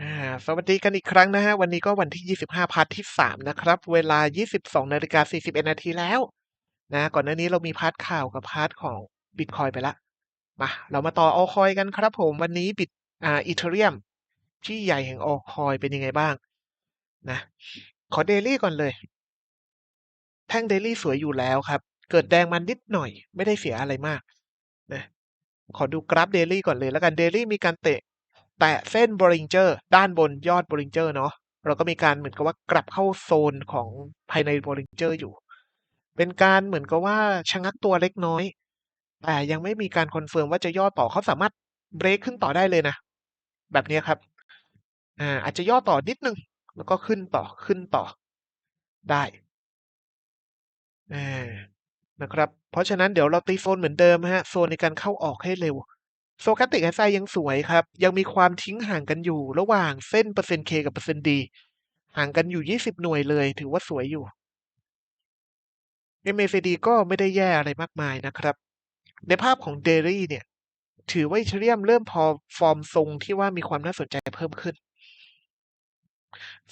อ่าสวัสดีกันอีกครั้งนะฮะ วันนี้ก็วันที่ 25 พาร์ทที่ 3 นะครับ เวลา 22นาฬิกา41นาทีแล้ว นะ ก่อนหน้านี้เรามีพาร์ทข่าวกับพาร์ทของบิตคอยไปละ มา เรามาต่อออคอยกันครับผมวันนี้บิตอ่าอีเทเรียม ที่ใหญ่แห่งออคอยเป็นยังไงบ้าง นะ ขอเดลี่ก่อนเลย แท่งเดลี่สวยอยู่แล้วครับ เกิดแดงมันนิดหน่อย ไม่ได้เสียอะไรมาก นะ ขอดูกราฟเดลี่ก่อนเลยแล้วกันเดลี่มีการเตะ แตะเส้นบริงเจอร์ ด้านบนยอดบริงเจอร์เนาะเราก็มีการเหมือนกับว่ากลับเข้าโซนของภายในบริงเจอร์อยู่ เป็นการเหมือนกับว่าชะงักตัวเล็กน้อย แต่ยังไม่มีการคอนเฟิร์มว่าจะย่อต่อเขาสามารถเบรกขึ้นต่อได้เลยนะ แบบนี้ครับอ่าอาจจะย่อต่อนิดนึง แล้วก็ขึ้นต่อขึ้นต่อได้นะครับ เพราะฉะนั้นเดี๋ยวเราตีโซนเหมือนเดิมฮะ โซนในการเข้าออกให้เร็ว โซแคติกไอไซยังสวยครับ ยังมีความทิ้งห่างกันอยู่ ระหว่างเส้นเปอร์เซ็นต์ K กับเปอร์เซ็นต์ D ห่างกันอยู่20หน่วยเลย ถือว่าสวยอยู่ MACD ก็ไม่ได้แย่อะไรมากมายนะครับ ในภาพของเดลี่เนี่ย ถือว่าอีเทเรียมเริ่มพอฟอร์มทรงที่ว่ามีความน่าสนใจเพิ่มขึ้น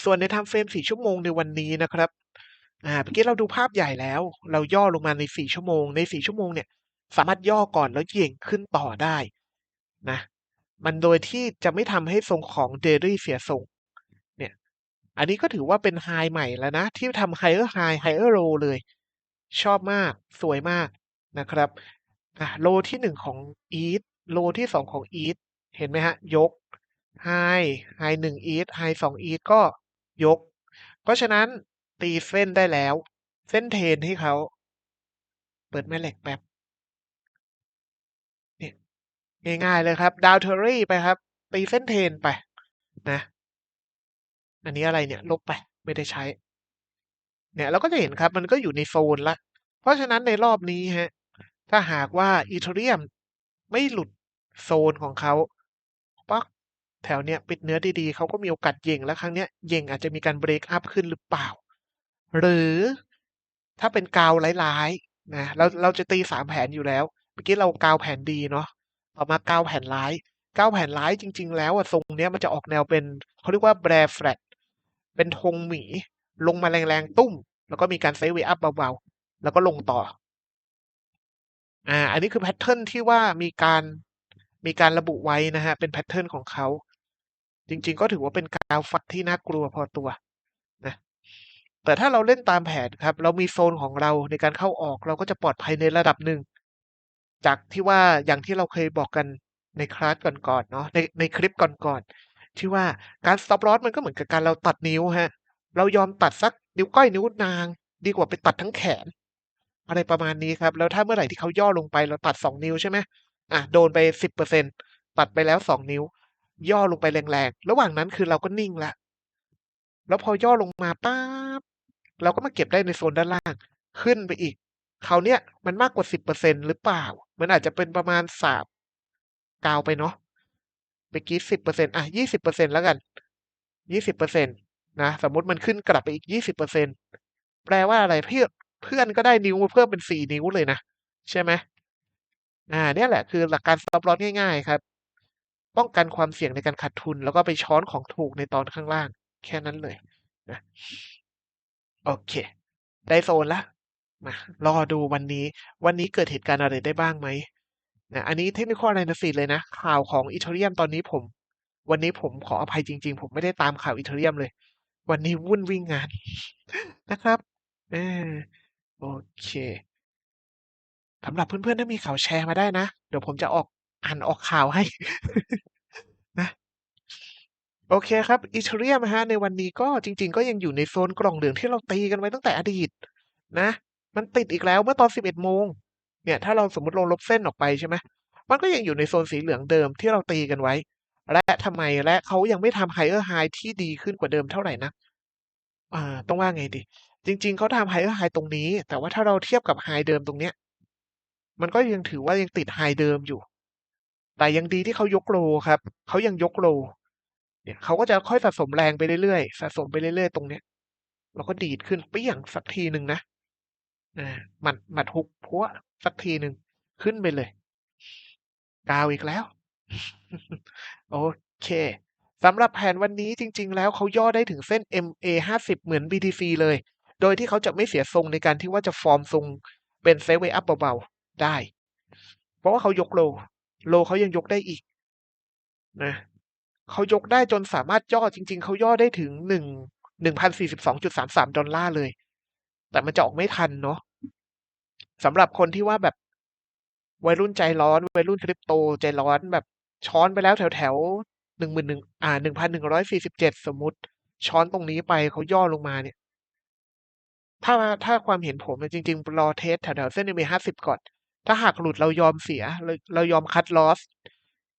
ส่วนในทม์เฟรม4ชั่วโมงในวันนี้นะครับอ่าเมื่อกี้เราดูภาพใหญ่แล้ว เราย่อลงมาใน4ชั่วโมง ใน4ชั่วโมงเนี่ย สามารถย่อก่อนแล้วเหย่ยงขึ้นต่อได้ นะ มันโดยที่จะไม่ทำให้ทรงของเดลี่เสียทรงเนี่ย อันนี้ก็ถือว่าเป็นไฮใหม่แล้วนะ ที่ทำไฮเออร์ไฮไฮเออร์โลเลย ชอบมากสวยมากนะครับอะโลที่หนึ่งของอีทโลที่สองของอีทเห็นไหมฮะ ยกไฮไฮหนึ่งอีทไฮสองอีทก็ยก เพราะฉะนั้นตีเส้นได้แล้ว เส้นเทนให้เขา เปิดแม่เหล็กแป๊บ ง่ายๆเลยครับดาวเทอรี่ไปครับ ตีเส้นเทนไปนะ อันนี้อะไรเนี่ย ลบไป ไม่ได้ใช้ เนี่ยเราก็จะเห็นครับ มันก็อยู่ในโซนละ เพราะฉะนั้นในรอบนี้ฮะ ถ้าหากว่าอีเทเรียมไม่หลุดโซนของเขาปักแถวเนี้ยปิดเนื้อดีๆ เขาก็มีโอกาสเย่งแล้วครั้งเนี้ยเย่งอาจจะมีการเบรกอัพขึ้นหรือเปล่า หรือถ้าเป็นกาวร้ายๆนะเราเราจะตีสามแผนอยู่แล้ว เมื่อกี้เรากาวแผนดีเนาะ ต่อมาเกาแผ่นร้ายกาแผ่นร้ายจริง ๆ แล้วอะทรงเนี้ยมันจะออกแนวเป็นเขาเรียกว่าแบรแฟลตเป็นธงหมี ลงมาแรงๆตุ้ม แล้วก็มีการไซด์เวย์อัพเบาๆ แล้วก็ลงต่ออ่าอันนี้คือแพทเทิร์นที่ว่ามีการมีการระบุไว้นะฮะเป็นแพทเทิร์นของเขา จริง ๆ ก็ถือว่าเป็นกาวฟักที่น่ากลัวพอตัวนะแต่ถ้าเราเล่นตามแผนครับ เรามีโซนของเราในการเข้าออกเราก็จะปลอดภัยในระดับหนึ่ง จากที่ว่าอย่างที่เราเคยบอกกันในคลาสก่อนๆเนาะในในคลิปก่อนๆที่ว่าการ stop loss มันก็เหมือนกับการเราตัดนิ้วฮะ เรายอมตัดสักนิ้วก้อยนิ้วนาง ดีกว่าไปตัดทั้งแขน อะไรประมาณนี้ครับ แล้วถ้าเมื่อไหร่ที่เขาย่อลงไปเราตัดสองนิ้วใช่ไหมอะโดนไปสิบเปอร์เซ็นตัดไปแล้วสองนิ้ว ย่อลงไปแรงๆ ระหว่างนั้นคือเราก็นิ่งละ แล้วพอย่อลงมาปั๊บเราก็มาเก็บได้ในโซนด้านล่าง ขึ้นไปอีกคราวเนี้ยมันมากกว่าสิบเปอร์เซ็นหรือเปล่า มันอาจจะเป็นประมาณสามกาวไปเนาะเมื่อกี้สิบเปอร์เซ็นต์อะยี่สิบเปอร์เซ็นต์แล้วกันยี่สิบเปอร์เซ็นต์นะสมมติมันขึ้นกลับไปอีกยี่สิบเปอร์เซ็นต์แปลว่าอะไรเพื่อนเพื่อนก็ได้นิ้วเพิ่มเป็นสี่นิ้วเลยนะ ใช่ไหมอ่าเนี่ยแหละคือหลักการ stop loss ง่ายๆครับ ป้องกันความเสี่ยงในการขาดทุน แล้วก็ไปช้อนของถูกในตอนข้างล่าง แค่นั้นเลยนะโอเค ได้โซนละ มารอดูวันนี้ วันนี้เกิดเหตุการณ์อะไรได้บ้างไหมนะอันนี้เทคนิคอล a น y เลยนะ ข่าวของอีเทเรียมตอนนี้ผม วันนี้ผมขออภัยจริง ๆ ผมไม่ได้ตามข่าวอีเทเรียมเลย วันนี้วุ่นวิ่งงานนะครับเออโอเคสำหรับเพื่อนๆถ้ามีข่าวแชร์มาได้นะ เดี๋ยวผมจะออกอ่านออกข่าวให้นะโอเคครับอีเทเรียมฮะในวันนี้ก็จริง ๆ ก็ยังอยู่ในโซนกล่องเหลืองที่เราตีกันไว้ตั้งแต่อดีตนะ มันติดอีกแล้วเมื่อตอน 11 โมง เนี่ย ถ้าเราสมมติลงลบเส้นออกไปใช่ไหม มันก็ยังอยู่ในโซนสีเหลืองเดิมที่เราตีกันไว้ และทำไม และเขายังไม่ทำไฮเออร์ไฮที่ดีขึ้นกว่าเดิมเท่าไหร่นะ อ่า ต้องว่าไงดี จริง ๆ เขาทำไฮเออร์ไฮตรงนี้ แต่ว่าถ้าเราเทียบกับไฮเดิมตรงเนี้ย มันก็ยังถือว่ายังติดไฮเดิมอยู่ แต่ยังดีที่เขายกโลครับ เขายังยกโล เนี่ยเขาก็จะค่อยสะสมแรงไปเรื่อยๆ สะสมไปเรื่อยๆ ตรงเนี้ยแล้วก็ดีดขึ้นเปี้ยงสักทีหนึ่งนะ หมัดหมัดฮุกพัวสักทีหนึ่งขึ้นไปเลย กาวอีกแล้ว โอเคสำหรับแผนวันนี้จริง ๆ แล้วเขาย่อได้ถึงเส้น MA 50 เหมือน BTC เลย โดยที่เขาจะไม่เสียทรงในการที่ว่าจะฟอร์มทรงเป็นไซเวอัพเบาๆ ได้ เพราะว่าเขายกโล โลเขายังยกได้อีกนะเขายกได้จนสามารถย่อจริง ๆ เขาย่อได้ถึงหนึ่งหนึ่งพันสี่สิบสองจุดสามสามดอลลาร์เลย แต่มันจะออกไม่ทันเนาะสำหรับคนที่ว่าแบบวัยรุ่นใจร้อนวัยรุ่นคริปโตใจร้อนแบบช้อนไปแล้วแถวแถวหนึ่งหมื่นหนึ่งอ่าหนึ่งพันหนึ่งร้อยสี่สิบเจ็ดสมมติช้อนตรงนี้ไปเขาย่อลงมาเนี่ย ถ้าถ้าความเห็นผมเนี่ยจริงๆรอเทสแถวแถวเส้น MA ห้าสิบก่อน ถ้าหากหลุดเรายอมเสียเราเรายอมคัดลอส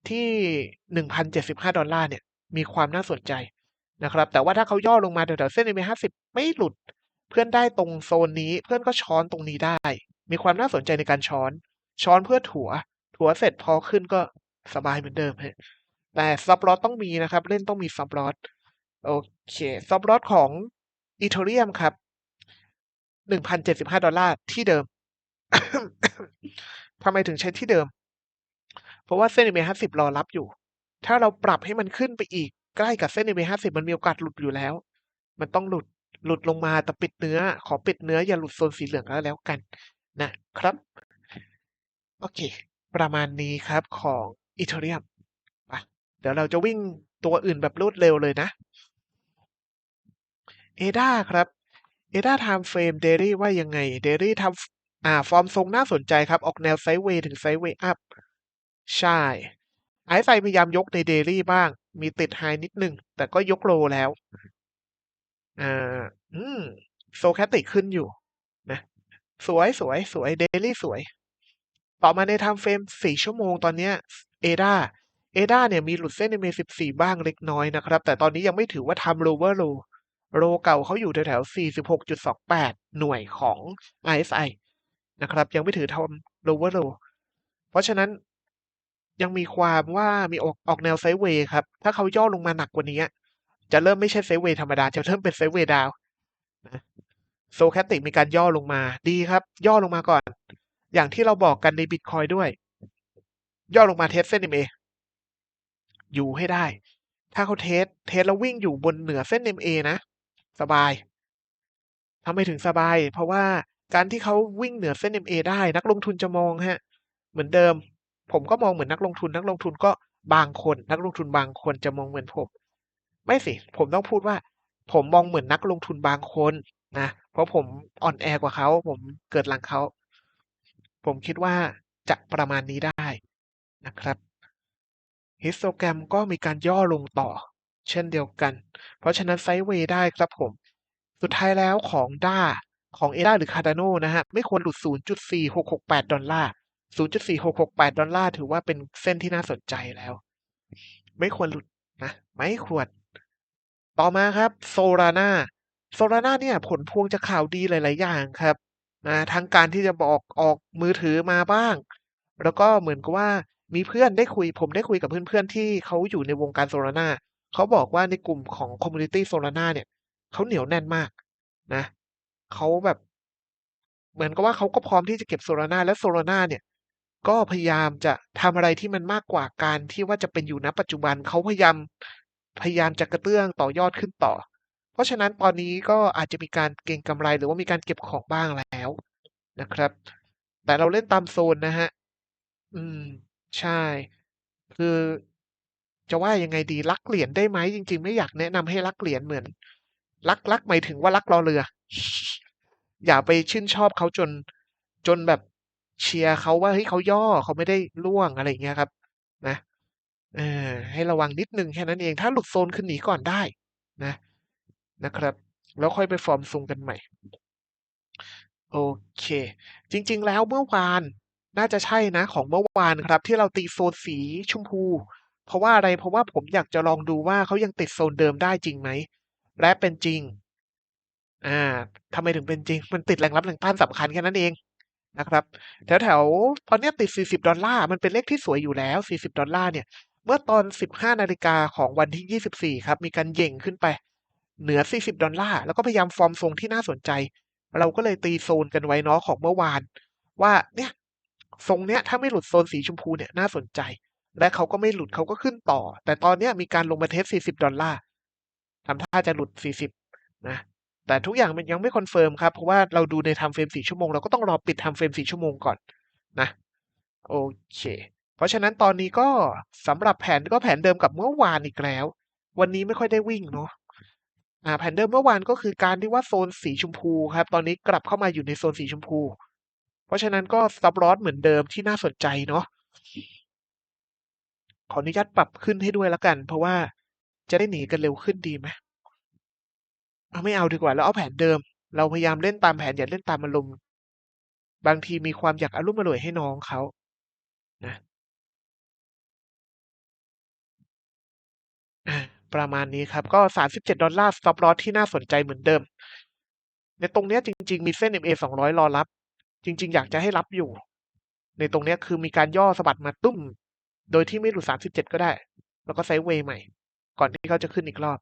ที่หนึ่งพันเจ็ดสิบห้าดอลลาร์เนี่ย มีความน่าสนใจนะครับ แต่ว่าถ้าเขาย่อลงมาแถวๆเส้น MA ห้าสิบไม่หลุด เพื่อนได้ตรงโซนนี้ เพื่อนก็ช้อนตรงนี้ได้ มีความน่าสนใจในการช้อน ช้อนเพื่อถัว ถัวเสร็จพอขึ้นก็สบายเหมือนเดิมฮะแต่ซับลอตต้องมีนะครับ เล่นต้องมีซับลอตโอเคซับลอตของอีเทเรียมครับหนึ่งพันเจ็ดสิบห้าดอลลาร์ที่เดิมทำไมถึงใช้ที่เดิม เพราะว่าเส้น MA ห้าสิบรอรับอยู่ ถ้าเราปรับให้มันขึ้นไปอีกใกล้กับเส้น MA ห้าสิบมันมีโอกาสหลุดอยู่แล้ว มันต้องหลุด หลุดลงมาแต่ปิดเนื้อ ขอปิดเนื้ออย่าหลุดโซนสีเหลืองแล้วแล้วกันนะครับ โอเค ประมาณนี้ครับของอีเทเรียมไปเดี๋ยวเราจะวิ่งตัวอื่นแบบรวดเร็วเลยนะเอดาครับเอดาไทม์เฟรมเดลี่ว่ายังไงเดลี่ทำอ่า ฟอร์มทรงน่าสนใจครับ ออกแนวไซด์เวย์ถึงไซด์เวย์อัพ ใช่ไอซ์ไซพยายามยกในเดลี่บ้าง มีติดไฮนิดนึงแต่ก็ยกโลแล้ว อ่าอืมโซแคติขึ้นอยู่นะสวยสวยสวยเดลี่สวย ต่อมาในไทม์เฟรมสี่ชั่วโมงตอนเนี้ยเอดาเอดาเนี่ยมีหลุดเส้นในเมสิบสี่บ้างเล็กน้อยนะครับ แต่ตอนนี้ยังไม่ถือว่าทำโลเวอร์โลโลเก่าเขาอยู่แถวๆสี่สิบหกจุดสองแปดหน่วยของ RSI นะครับ ยังไม่ถือทำโลเวอร์โลเพราะฉะนั้นยังมีความว่ามีออกออกแนวไซด์เวย์ครับ ถ้าเขาย่อลงมาหนักกว่านี้ จะเริ่มไม่ใช่ไซเวย์ธรรมดา จะเริ่มเป็นไซเวย์ดาวนะโซแคติกมีการย่อลงมาดีครับ ย่อลงมาก่อน อย่างที่เราบอกกันในบิตคอยด้วย ย่อลงมาเทสเส้น MA อยู่ให้ได้ ถ้าเขาเทสเทสแล้ววิ่งอยู่บนเหนือเส้น MA นะ สบายทำไมถึงสบาย เพราะว่าการที่เขาวิ่งเหนือเส้น MA ได้ นักลงทุนจะมองฮะ เหมือนเดิม ผมก็มองเหมือนนักลงทุน นักลงทุนก็บางคน นักลงทุนบางคนจะมองเหมือนผม ไม่สิ ผมต้องพูดว่า ผมมองเหมือนนักลงทุนบางคนนะ เพราะผมอ่อนแอกว่าเขา ผมเกิดหลังเขา ผมคิดว่าจะประมาณนี้ได้นะครับฮิสโตแกรมก็มีการย่อลงต่อ เช่นเดียวกัน เพราะฉะนั้นไซด์เวย์ได้ครับผม สุดท้ายแล้วของด้าของเอดาหรือคาร์ดานนะฮะ ไม่ควรหลุด 0.4668 ดอลลาร์ 0.4668 ดอลลาร์ถือว่าเป็นเส้นที่น่าสนใจแล้ว ไม่ควรหลุดนะ ไม่ควร ต่อมาครับโซรานาโซรานาเนี่ยผลพวงจากข่าวดีหลาย ๆ อย่างครับนะทั้งการที่จะบอกออกมือถือมาบ้าง แล้วก็เหมือนกับว่ามีเพื่อนได้คุยผมได้คุยกับเพื่อน ๆ ที่เขาอยู่ในวงการโซลาร่าเขาบอกว่าในกลุ่มของคอมมูนิตี้โซลาร่าเนี่ยเขาเหนียวแน่นมากนะเขาแบบ เหมือนกับว่าเขาก็พร้อมที่จะเก็บโซลาร่าและโซลาร่าเนี่ย ก็พยายามจะทำอะไรที่มันมากกว่าการที่ว่าจะเป็นอยู่ณปัจจุบันเขาพยายาม พยายามจะกระเตื้องต่อยอดขึ้นต่อ เพราะฉะนั้นตอนนี้ก็อาจจะมีการเก็งกำไรหรือว่ามีการเก็บของบ้างแล้วนะครับ แต่เราเล่นตามโซนนะฮะ อืม ใช่ คือจะว่ายังไงดีรักเหรียญได้ไหมจริง ๆ ไม่อยากแนะนำให้รักเหรียญเหมือน รักรักหมายถึงว่ารักรอเรือ อย่าไปชื่นชอบเขาจน จนแบบเชียร์เขาว่าเฮ้ยเขาย่อเขาไม่ได้ล่วงอะไรอย่างเงี้ยครับ นะ เออให้ระวังนิดนึงแค่นั้นเอง ถ้าหลุดโซนขึ้นหนีก่อนได้นะนะครับ แล้วค่อยไปฟอร์มทรงกันใหม่ โอเค จริง ๆ แล้วเมื่อวานน่าจะใช่นะของเมื่อวานครับ ที่เราตีโซนสีชมพู เพราะว่าอะไรเพราะว่าผมอยากจะลองดูว่าเขายังติดโซนเดิมได้จริงไหม และเป็นจริง อ่าทำไมถึงเป็นจริง มันติดแรงรับแรงต้านสำคัญแค่นั้นเองนะครับแถวๆตอนนี้ติด 40 ดอลลาร์ มันเป็นเลขที่สวยอยู่แล้ว 40 ดอลลาร์เนี่ย เมื่อตอน 15 นาฬิกาของวันที่ 24 ครับ มีการเย่งขึ้นไปเหนือ 40 ดอลลาร์ แล้วก็พยายามฟอร์มทรงที่น่าสนใจ เราก็เลยตีโซนกันไว้เนาะของเมื่อวาน ว่าเนี่ยทรงเนี้ยถ้าไม่หลุดโซนสีชมพูเนี่ยน่าสนใจ และเขาก็ไม่หลุดเขาก็ขึ้นต่อ แต่ตอนเนี้ยมีการลงมาเทส 40 ดอลลาร์ทำท่าจะหลุด 40 นะ แต่ทุกอย่างมันยังไม่คอนเฟิร์มครับ เพราะว่าเราดูในทม์เฟรม4ชั่วโมง เราก็ต้องรอปิดทม์เฟรม4ชั่วโมงก่อนนะ โอเค เพราะฉะนั้นตอนนี้ก็สำหรับแผนก็แผนเดิมกับเมื่อวานอีกแล้ว วันนี้ไม่ค่อยได้วิ่งเนาะอ่าแผนเดิมเมื่อวานก็คือการที่ว่าโซนสีชมพูครับ ตอนนี้กลับเข้ามาอยู่ในโซนสีชมพู เพราะฉะนั้นก็ซับลอสเหมือนเดิมที่น่าสนใจเนาะขออนุญาตปรับขึ้นให้ด้วยแล้วกัน เพราะว่าจะได้หนีกันเร็วขึ้นดีไหมเอาไม่เอาดีกว่าแล้วเอาแผนเดิม เราพยายามเล่นตามแผนอย่าเล่นตามอารมณ์บางทีมีความอยากอารมณ์อร่วยให้น้องเขานะ ประมาณนี้ครับ ก็ 37 ดอลลาร์ Stop Loss ที่น่าสนใจเหมือนเดิม ในตรงเนี้ยจริง ๆ มีเส้น MA 200 รอรับ จริง ๆ อยากจะให้รับอยู่ ในตรงเนี้ยคือมีการย่อสะบัดมาตุ้ม โดยที่ไม่หลุด 37 ก็ได้ แล้วก็ไซด์เวย์ใหม่ ก่อนที่เขาจะขึ้นอีกรอบ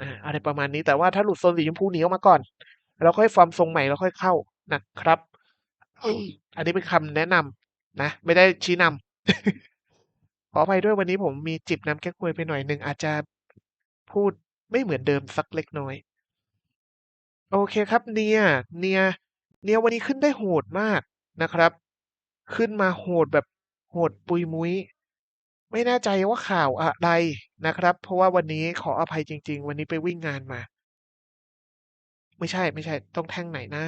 อาอะไรประมาณนี้แต่ว่าถ้าหลุดโซนสีชมพูหนีออกมาก่อน แล้วค่อยฟอร์มทรงใหม่แล้วค่อยเข้านะครับ อันนี้เป็นคำแนะนำนะ ไม่ได้ชี้นำ ขออภัยด้วยวันนี้ผมมีจิบน้ำแก้ควยไปหน่อยหนึ่งอาจจะพูดไม่เหมือนเดิมสักเล็กน้อย โอเคครับ Near Near Near วันนี้ขึ้นได้โหดมากนะครับ ขึ้นมาโหดแบบโหดปุยมุ้ย ไม่แน่ใจว่าข่าวอะไรนะครับ เพราะว่าวันนี้ขออภัยจริง ๆ วันนี้ไปวิ่งงานมา ไม่ใช่ๆต้องแท่งไหนนะ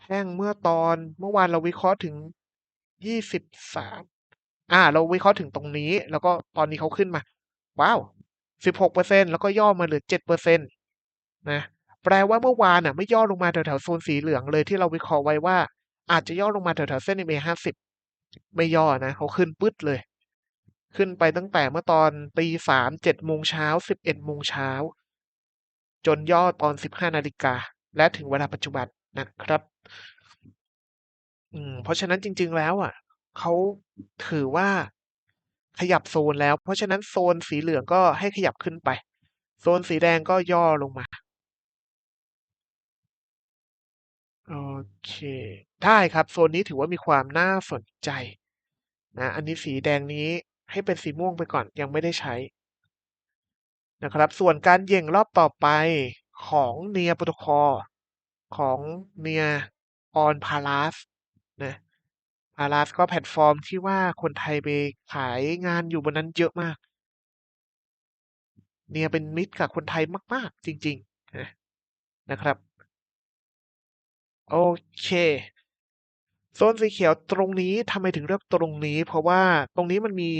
แท่งเมื่อตอนเมื่อวานเราวิเคราะห์ถึง23 อาเราวิเคราะห์ถึงตรงนี้ แล้วก็ตอนนี้เขาขึ้นมา ว้าว16%แล้วก็ย่อมาเหลือ7%นะ แปลว่าเมื่อวานน่ะ ไม่ย่อลงมาแถวๆโซนสีเหลืองเลยที่เราวิเคราะห์ไว้ว่า อาจจะย่อลงมาแถวๆเส้น MA 50ไม่ย่อนะเขาขึ้นปึ๊ดเลย ขึ้นไปตั้งแต่เมื่อตอนตี3 7โมงเช้า11โมงเช้าจนย่อตอน15นาฬิกา และถึงเวลาปัจจุบันนะครับ อืม เพราะฉะนั้นจริง ๆ แล้วอะ เขาถือว่าขยับโซนแล้ว เพราะฉะนั้นโซนสีเหลืองก็ให้ขยับขึ้นไป โซนสีแดงก็ย่อลงมา โอเค ได้ครับ โซนนี้ถือว่ามีความน่าสนใจนะ อันนี้สีแดงนี้ให้เป็นสีม่วงไปก่อนยังไม่ได้ใช้นะครับ ส่วนการเย่งรอบต่อไปของ Near Protocol ของ Near on Palas นะ Palas ก็แพลตฟอร์มที่ว่าคนไทยไปขายงานอยู่บนนั้นเยอะมาก Near เป็นมิตรกับคนไทยมาก ๆ จริงๆนะนะครับ โอเคโซนสีเขียวตรงนี้ทำไมถึงเลือกตรงนี้ เพราะว่าตรงนี้มันมี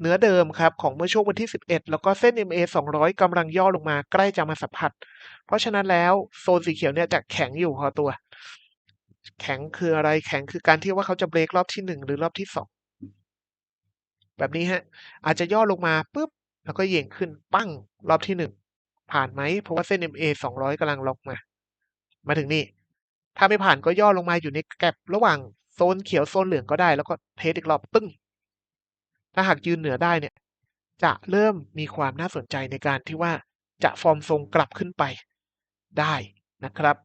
เนื้อเดิมครับ ของเมื่อช่วงวันที่ 11 แล้วก็เส้น MA 200กำลังย่อลงมาใกล้จะมาสัมผัส เพราะฉะนั้นแล้วโซนสีเขียวเนี่ยจะแข็งอยู่พอตัว แข็งคืออะไรแข็งคือการที่ว่าเขาจะเบรกรอบที่ 1 หรือรอบที่ 2 แบบนี้ฮะ อาจจะย่อลงมาปุ๊บแล้วก็เหยี่ยงขึ้นปั้งรอบที่ 1 ผ่านไหมเพราะว่าเส้น MA 200กำลังล็อกมา มาถึงนี่ ถ้าไม่ผ่านก็ย่อลงมาอยู่ในแก็ประหว่างโซนเขียวโซนเหลืองก็ได้ แล้วก็เทสอีกรอบตึ้งถ้าหากยืนเหนือได้เนี่ย จะเริ่มมีความน่าสนใจในการที่ว่าจะฟอร์มทรงกลับขึ้นไปได้นะครับ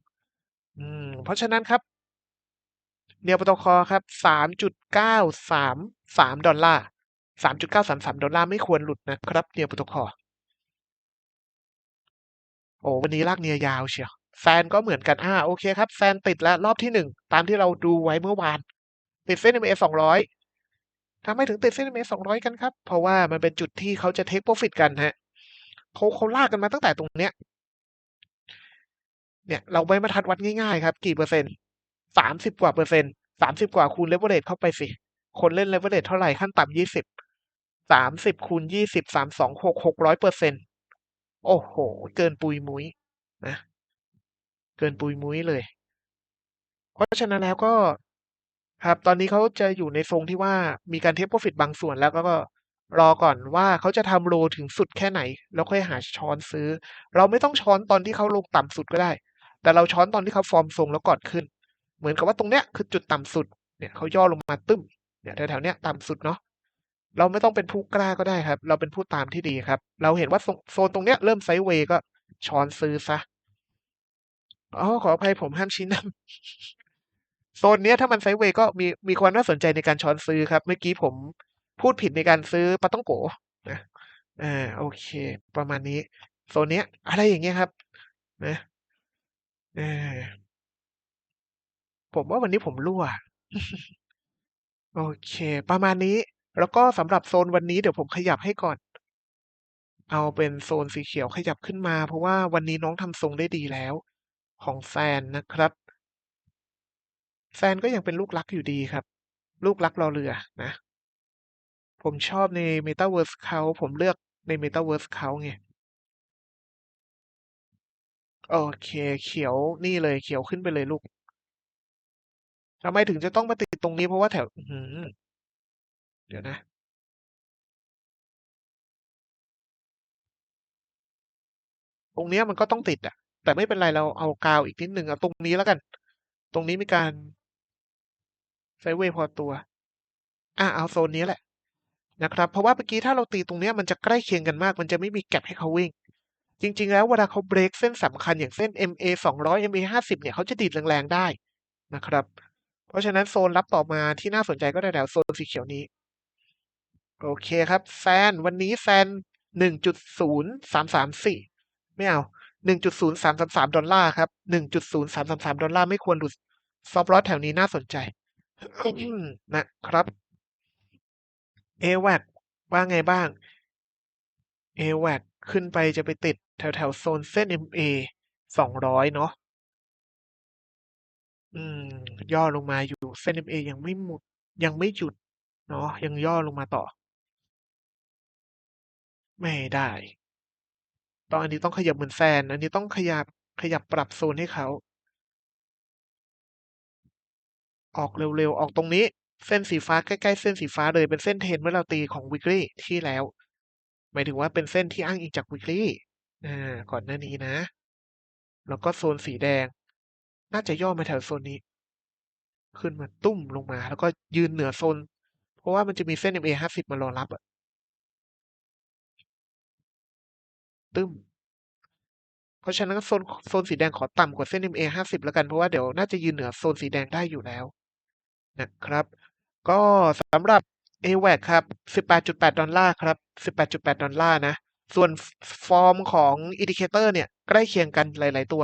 อืม เพราะฉะนั้นครับ Near Protocol ครับ3.933ดเก้าสามสามดอลลาร์3.933ดเก้าสามสามดอลลาร์ไม่ควรหลุดนะครับ Near Protocol โอ้วันนี้ลาก Near ยาวเชียวแซนก็เหมือนกันอ่าโอเคครับแซนติดแล้วรอบที่1ตามที่เราดูไว้เมื่อวานติดเส้น MA 200ทำไมถึงติดเส้น MA 200 กันครับ เพราะว่ามันเป็นจุดที่เขาจะ Take Profit กันครับเขาเขาลากกันมาตั้งแต่ตรงเนี้ยเนี่ย เราไว้บรรทัดวัดง่ายๆครับ กี่เปอร์เซ็นต์ 30กว่าเปอร์เซ็นต์30กว่าคูณ leverage เข้าไปสิ คนเล่น leverage เท่าไหร่ขั้นต่ำ20 30คูณ20 326 600เปอร์เซ็นต์โอ้โฮเกินปุยมุ้ยนะ เกินปุยมุ้ยเลย เพราะฉะนั้นแล้วก็ครับ ตอนนี้เขาจะอยู่ในทรงที่ว่ามีการ Take Profit บางส่วนแล้วก็รอก่อนว่าเขาจะทำ Low ถึงสุดแค่ไหน แล้วค่อยหาช้อนซื้อ เราไม่ต้องช้อนตอนที่เขาลงต่ำสุดก็ได้ แต่เราช้อนตอนที่เขาฟอร์มทรงแล้วก่อนขึ้น เหมือนกับว่าตรงเนี้ยคือจุดต่ำสุดเนี่ยเขาย่อลงมาตึ้มเนี่ยแถวๆเนี้ยต่ำสุดเนาะเราไม่ต้องเป็นผู้กล้าก็ได้ครับ เราเป็นผู้ตามที่ดีครับ เราเห็นว่าโซโซนตรงเนี้ยเริ่มไซด์เวย์ก็ช้อนซื้อเสียอ๋อขออภัยผมห้ามชี้นำโซนเนี้ยถ้ามันไซด์เวย์ก็มีมีความน่าสนใจในการช้อนซื้อครับ เมื่อกี้ผมพูดผิดในการซื้อปาต้องโกนะอ่าโอเค ประมาณนี้ โซนเนี้ยอะไรอย่างเงี้ยครับ นะเออ ผมว่าวันนี้ผมรั่ว โอเค ประมาณนี้ แล้วก็สำหรับโซนวันนี้เดี๋ยวผมขยับให้ก่อน เอาเป็นโซนสีเขียวขยับขึ้นมา เพราะว่าวันนี้น้องทำทรงได้ดีแล้ว ของแซนนะครับแซนก็ยังเป็นลูกรักอยู่ดีครับ ลูกรักรอเรือนะ ผมชอบใน Metaverse เขาผมเลือกใน Metaverse เขาไงโอเค เขียวนี่เลยเขียวขึ้นไปเลยลูก ทำไมถึงจะต้องมาติดตรงนี้เพราะว่าแถวอืเดี๋ยวนะ ตรงเนี้ยมันก็ต้องติดอะแต่ไม่เป็นไรเราเอากาวอีกนิดหนึ่งเอาตรงนี้แล้วกัน ตรงนี้มีการไซเวย์พอตัว อะเอาโซนนี้แหละนะครับ เพราะว่าเมื่อกี้ถ้าเราตีตรงเนี้ยมันจะใกล้เคียงกันมาก มันจะไม่มีแก็ปให้เขาวิ่ง จริง ๆ แล้วเวลาเขาเบรกเส้นสำคัญอย่างเส้น MA 200 MA 50เนี่ยเขาจะดีดแรงๆได้นะครับ เพราะฉะนั้นโซนรับต่อมาที่น่าสนใจก็แถวโซนสีเขียวนี้ โอเคครับ แซนวันนี้แซนหนึ่งจุดศูนย์สามสามสี่ไม่เอาหนึ่งจุดศูนย์สามสามสามดอลลาร์ครับหนึ่งจุดศูนย์สามสามสามดอลลาร์ไม่ควรหลุดซอฟต์ลอสแถวนี้น่าสนใจนะครับเอแวกว่าไงบ้างเอแวกขึ้นไปจะไปติดแถวแถวโซนเส้น MA สองร้อยเนาะ อืม ย่อลงมาอยู่ เส้น MA ยังไม่หมดยังไม่หยุดเนาะ ยังย่อลงมาต่อ ไม่ได้ตอนอันนี้ต้องขยับเหมือนแซน อันนี้ต้องขยับขยับปรับโซนให้เขา ออกเร็วๆ ออกตรงนี้ เส้นสีฟ้าใกล้ๆ เส้นสีฟ้าเลย เป็นเส้นเทรนเมื่อเราตีของ weekly ที่แล้ว หมายถึงว่าเป็นเส้นที่อ้างอิงจาก weekly อ่า ก่อนหน้านี้นะ แล้วก็โซนสีแดง น่าจะย่อมาแถวโซนนี้ ขึ้นมาตุ้มลงมา แล้วก็ยืนเหนือโซน เพราะว่ามันจะมีเส้น MA ห้าสิบมารอรับอะตึ้ม เพราะฉะนั้นโซนโซนสีแดงขอต่ำกว่าเส้น MA ห้าสิบแล้วกัน เพราะว่าเดี๋ยวน่าจะยืนเหนือโซนสีแดงได้อยู่แล้วนะครับ ก็สำหรับ AWAC ครับ 18.8 ดอลลาร์ครับ 18.8 ดอลลาร์นะ ส่วนฟอร์มของอินดิเคเตอร์เนี่ย ใกล้เคียงกันหลาย ๆ ตัว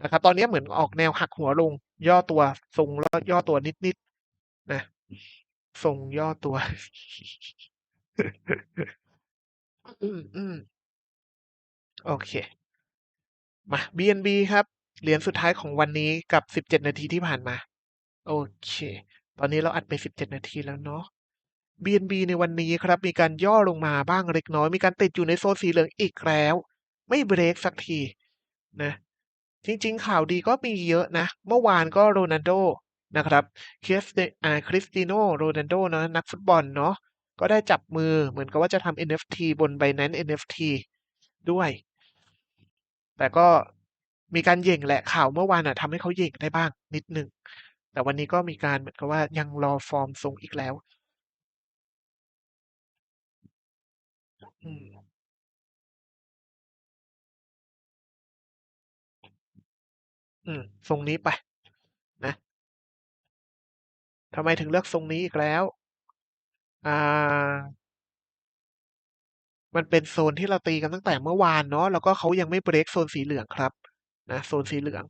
นะครับ ตอนนี้เหมือนออกแนวหักหัวลง ย่อตัวทรงแล้วย่อตัวนิดๆนะทรงย่อตัว อืมอืมโอเค มา BNB ครับ เหรียญสุดท้ายของวันนี้กับ 17 นาทีที่ผ่านมา โอเค ตอนนี้เราอัดไป 17 นาทีแล้วเนาะ BNB ในวันนี้ครับ มีการย่อลงมาบ้างเล็กน้อย มีการติดอยู่ในโซนสีเหลืองอีกแล้ว ไม่เบรกสักที นะ จริงๆ ข่าวดีก็มีเยอะนะ เมื่อวานก็โรนัลโดนะครับคริสเตอ่าคริสติโนโรนัลโดนะนักฟุตบอลเนาะก็ได้จับมือเหมือนกับว่าจะทำ NFT บน Binance NFT ด้วย แต่ก็มีการเหย่งแหละข่าวเมื่อวานอะทำให้เขาเหย่งได้บ้างนิดหนึ่ง แต่วันนี้ก็มีการเหมือนกับว่ายังรอฟอร์มทรงอีกแล้ว อืม อืม ทรงนี้ไป นะทำไมถึงเลือกทรงนี้อีกแล้ว อ่า มันเป็นโซนที่เราตีกันตั้งแต่เมื่อวานเนาะ แล้วก็เขายังไม่เบรกโซนสีเหลืองครับ นะ โซนสีเหลือง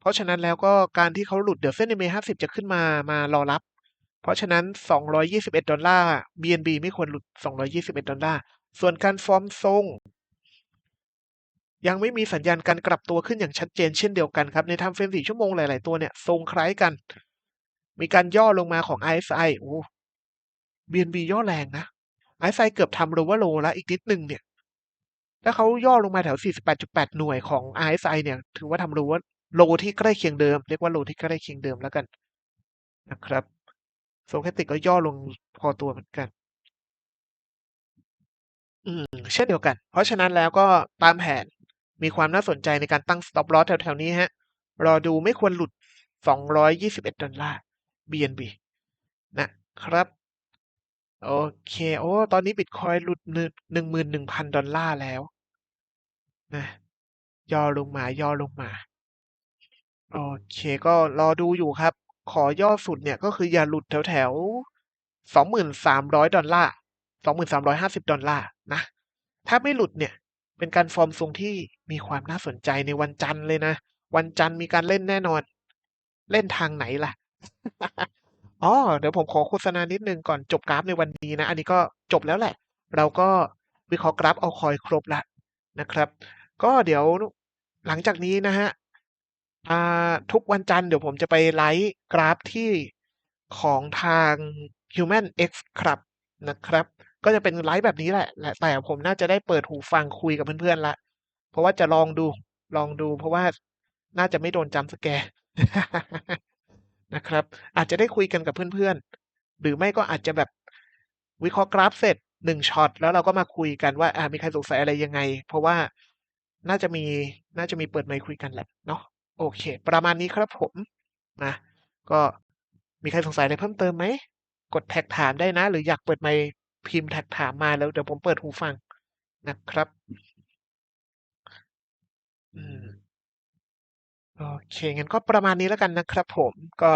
เพราะฉะนั้นแล้วก็การที่เขาหลุดเดี๋ยวเส้น EMA 50จะขึ้นมามารอรับ เพราะฉะนั้น 221 ดอลลาร์ BNB ไม่ควรหลุด 221 ดอลลาร์ ส่วนการฟอร์มทรง ยังไม่มีสัญญาณการกลับตัวขึ้นอย่างชัดเจนเช่นเดียวกันครับในทม์เฟรม4ชั่วโมงหลาย ๆ ตัวเนี่ยทรงคล้ายกัน มีการย่อลงมาของ RSI โอ้ BNB ย่อแรงนะ RSI เกือบทำ lower low แล้วอีกนิดหนึ่งเนี่ยถ้าเขาย่อลงมาแถว 48.8 หน่วยของ RSI เนี่ย ถือว่าทำ lower low ที่ใกล้เคียงเดิม เรียกว่า low ที่ใกล้เคียงเดิมแล้วกันนะครับโซแคติกก็ย่อลงพอตัวเหมือนกัน อืมเช่นเดียวกัน เพราะฉะนั้นแล้วก็ตามแผน มีความน่าสนใจในการตั้ง stop loss แถวๆนี้ฮะ รอดูไม่ควรหลุด 221 ดอลลาร์ BNB นะครับ โอเค โอ้ ตอนนี้บิตคอยหลุดหนึ่งหนึ่งหมื่นหนึ่งพันดอลลาร์แล้วนะย่อลงมา ย่อลงมา โอเค ก็รอดูอยู่ครับ ขอย่อสุดเนี่ยก็คืออย่าหลุดแถวแถว2,300ดอลลาร์ 2,350 ดอลลาร์นะ ถ้าไม่หลุดเนี่ย เป็นการฟอร์มทรงที่มีความน่าสนใจในวันจันทร์เลยนะ วันจันทร์มีการเล่นแน่นอน เล่นทางไหนล่ะอ๋อเดี๋ยวผมขอโฆษณานิดนึงก่อนจบกราฟในวันนี้นะ อันนี้ก็จบแล้วแหละ เราก็วิเคราะห์กราฟเอาคอยครบล้วนะครับ ก็เดี๋ยวหลังจากนี้นะฮะทุกวันจันทร์เดี๋ยวผมจะไปไลฟ์กราฟที่ของทาง Human X ครับนะครับ ก็จะเป็นไลฟ์แบบนี้แหละแหละแต่ผมน่าจะได้เปิดหูฟังคุยกับเพื่อนๆแล้วเพราะว่าจะลองดูลองดูเพราะว่าน่าจะไม่โดนจัมป์สแกรนะครับ อาจจะได้คุยกันกับเพื่อนๆ หรือไม่ก็อาจจะแบบวิเคราะห์กราฟเสร็จ1ช็อตแล้วเราก็มาคุยกันว่าอ่ามีใครสงสัยอะไรยังไง เพราะว่าน่าจะมีน่าจะมีเปิดไมค์คุยกันแหละเนาะโอเค ประมาณนี้ครับผมนะก็มีใครสงสัยอะไรเพิ่มเติมไหม กดแท็กถามได้นะ หรืออยากเปิดไมค์ พิมพ์แท็กถามมาแล้วเดี๋ยวผมเปิดหูฟังนะครับ อืมโอเค งั้นก็ประมาณนี้แล้วกันนะครับผม ก็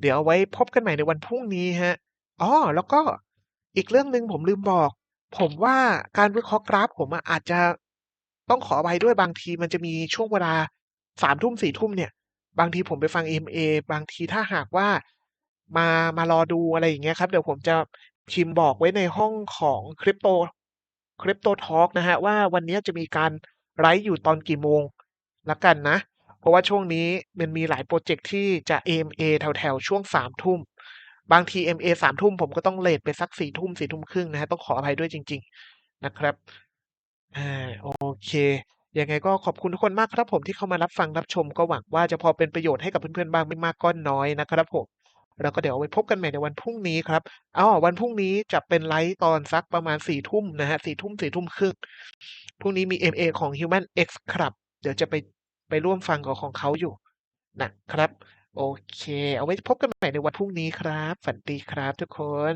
เดี๋ยวเอาไว้พบกันใหม่ในวันพรุ่งนี้ครับอ๋อ แล้วก็อีกเรื่องหนึ่งผมลืมบอก ผมว่าการวิเคราะห์กราฟ ผมอาจจะต้องขออภัยด้วยบางทีมันจะมีช่วงเวลา3ทุ่ม4ทุ่มเนี่ย บางทีผมไปฟัง AMA บางทีถ้าหากว่า มามารอดูอะไรอย่างเงี้ยครับ เดี๋ยวผมจะ พิมบอกไว้ในห้องของ Crypto Crypto Talk นะครับว่าวันนี้จะมีการไลฟ์อยู่ตอนกี่โมงล้วกันนะ เพราะว่าช่วงนี้มันมีหลายพรเจกต์ที่จะ AMA แถวๆ ช่วง3ทุ่ม บางที AMA 3ทุ่มผมก็ต้องเลตไปสัก4ทุ่ม4ทุ่มครึ่งนะครับต้องขออภัยด้วยจริง ๆ นะครับอาโอเค ยังไงก็ขอบคุณทุกคนมากครับผมที่เข้ามารับฟังรับชมก็หวังว่าจะพอเป็นประโยชน์ให้กับเพื่อนๆบ้างไม่มากก็น้อยนะครับผม แล้วก็เดี๋ยวเอาไปพบกันใหม่ในวันพรุ่งนี้ครับอ๋อวันพรุ่งนี้จะเป็นไลฟ์ตอนสักประมาณสี่ทุ่มนะฮะสี่ทุ่มสี่ทุ่มครึ่งพรุ่งนี้มี MA ของ Human X ครับ เดี๋ยวจะไปไปร่วมฟังกับของเขาอยู่นะครับ โอเค เอาไว้พบกันใหม่ในวันพรุ่งนี้ครับ ฝันดีครับทุกคน